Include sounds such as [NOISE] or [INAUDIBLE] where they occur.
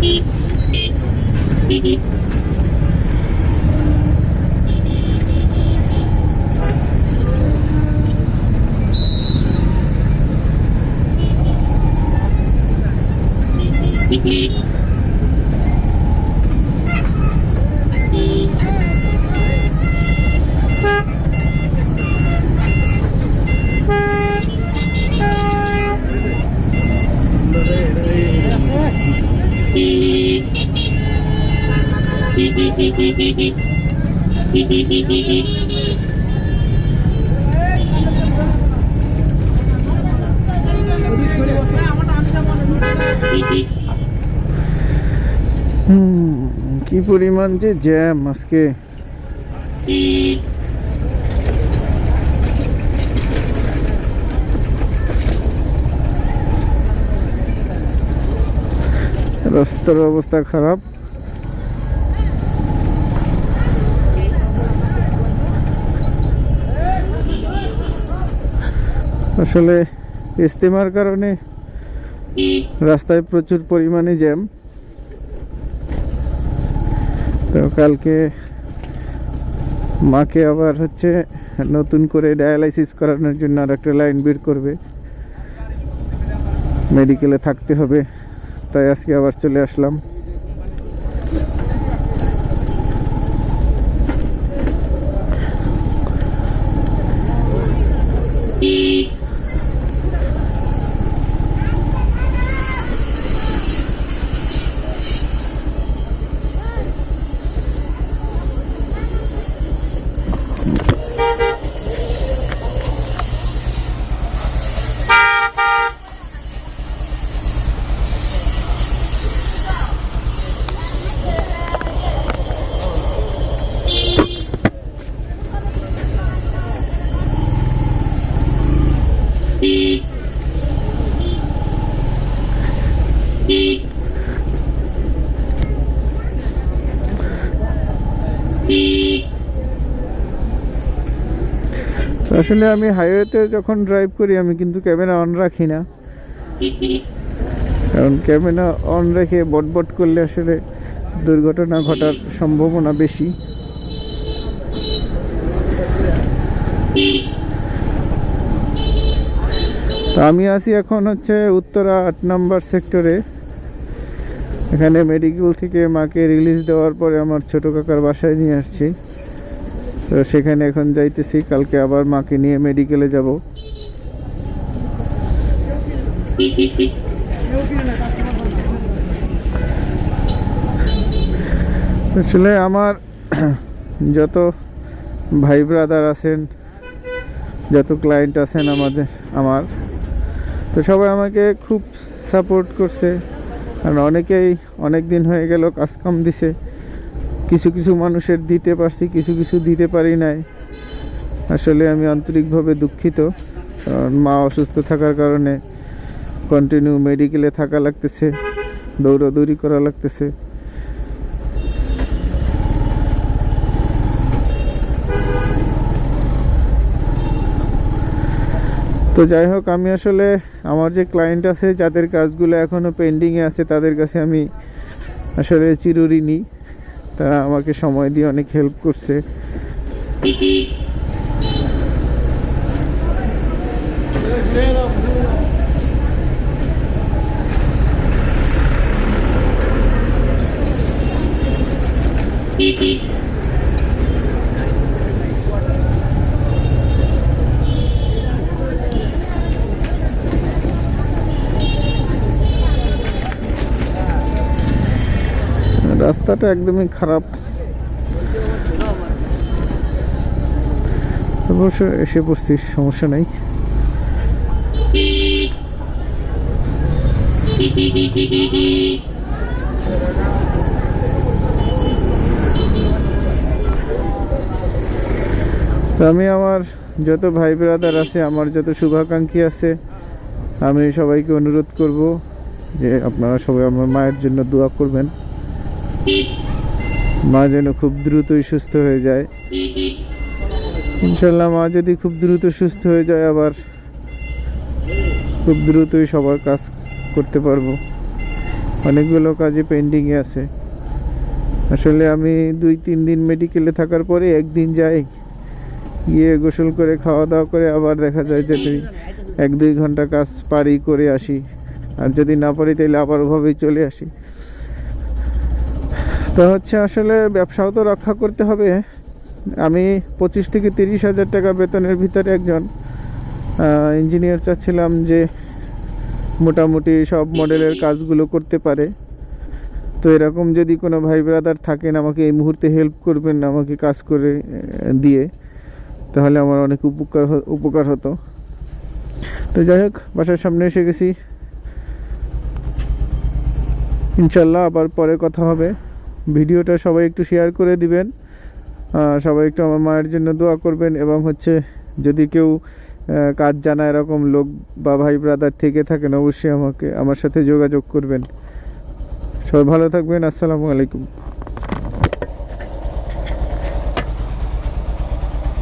Beep. কি পরিমাণ যে জ্যাম আজকে। রাস্তার অবস্থা খারাপ। আসলে ইস্তেমার কারণে রাস্তায় প্রচুর পরিমাণে জ্যাম। তো কালকে মাকে আবার হচ্ছে নতুন করে ডায়ালাইসিস করানোর জন্য আর একটা লাইন বের করবে। মেডিকেলে থাকতে হবে, তাই আজকে আবার চলে আসলাম। আসলে আমি হাইওয়েতে যখন ড্রাইভ করি, আমি কিন্তু ক্যামেরা অন রাখি না। কারণ ক্যামেরা অন রেখে বটবট করলে আসলে দুর্ঘটনা ঘটার সম্ভাবনা বেশি। তো আমি আছি এখন হচ্ছে উত্তরা আট নম্বর সেক্টরে এখানে মেডিকেল থেকে মাকে রিলিজ দেওয়ার পরে আমার ছোট কাকার বাসায় নিয়ে আসছি। তো সেখানে এখন যাইতেছি, কালকে আবার মাকে নিয়ে মেডিকেলে যাব। আসলে আমার [CLEARS THROAT] যত ভাই ব্রাদার আছেন, যত ক্লায়েন্ট আছেন আমাদের, আমার, তো সবাই আমাকে খুব সাপোর্ট করছে। কারণ অনেকেই অনেক দিন হয়ে গেল কাজ কাম দিছে। কিছু কিছু মানুষের দিতে পারছি, কিছু কিছু দিতে পারি নাই। আসলে আমি আন্তরিকভাবে দুঃখিত। মা অসুস্থ থাকার কারণে কন্টিনিউ মেডিকেলে থাকা লাগতেছে, দৌড়াদৌড়ি করা লাগতেছে। তো যাই হোক, আমি আসলে আমার যে ক্লায়েন্ট আছে, যাদের কাজগুলো এখনও পেন্ডিংয়ে আছে, তাদের কাছে আমি আসলে চিরঋণী। তারা আমাকে সময় দিয়ে অনেক হেল্প করছে। রাস্তাটা একদমই খারাপ। এসে পড়ছি সমস্যা নেই। আমি আমার যত ভাই ব্রাদার আছে, আমার যত শুভাকাঙ্ক্ষী আছে, আমি সবাইকে অনুরোধ করব যে আপনারা সবাই আমার মায়ের জন্য দোয়া করবেন। মা যেন খুব দ্রুতই সুস্থ হয়ে যায়। ইনশাল্লাহ মা যদি খুব দ্রুত সুস্থ হয়ে যায়, আবার খুব দ্রুতই সবার কাজ করতে পারব। অনেকগুলো কাজে পেন্ডিংয়ে আছে। আসলে আমি দুই, তিন দিন মেডিকেলে থাকার পরে একদিন যাই, গিয়ে গোসল করে খাওয়া দাওয়া করে, আবার দেখা যায় যে তুই এক, দুই ঘণ্টা কাজ পারি করে আসি। আর যদি না পারি, তাহলে আবার ওভাবেই চলে আসি। তো হচ্ছে আসলে ব্যবসাও তো রক্ষা করতে হবে। আমি পঁচিশ থেকে তিরিশ হাজার টাকা বেতনের ভিতরে একজন ইঞ্জিনিয়ার চাচ্ছিলাম যে মোটামুটি সব মডেলের কাজগুলো করতে পারে। তো এরকম যদি কোনো ভাই ব্রাদার থাকেন, আমাকে এই মুহূর্তে হেল্প করবেন আমাকে কাজ করে দিয়ে, তাহলে আমার অনেক উপকার উপকার হতো। তো যাই হোক, বাসার সামনে এসে গেছি। ইনশাল্লাহ আবার পরে কথা হবে। ভিডিওটা সবাই একটু শেয়ার করে দিবেন। সবাই একটু আমার মায়ের জন্য দোয়া করবেন এবং হচ্ছে যদি কেউ কাজ জানা এরকম লোক বা ভাই ব্রাদার থেকে থাকেন, অবশ্যই আমাকে, আমার সাথে যোগাযোগ করবেন। সবাই ভালো থাকবেন, আসসালামু আলাইকুম।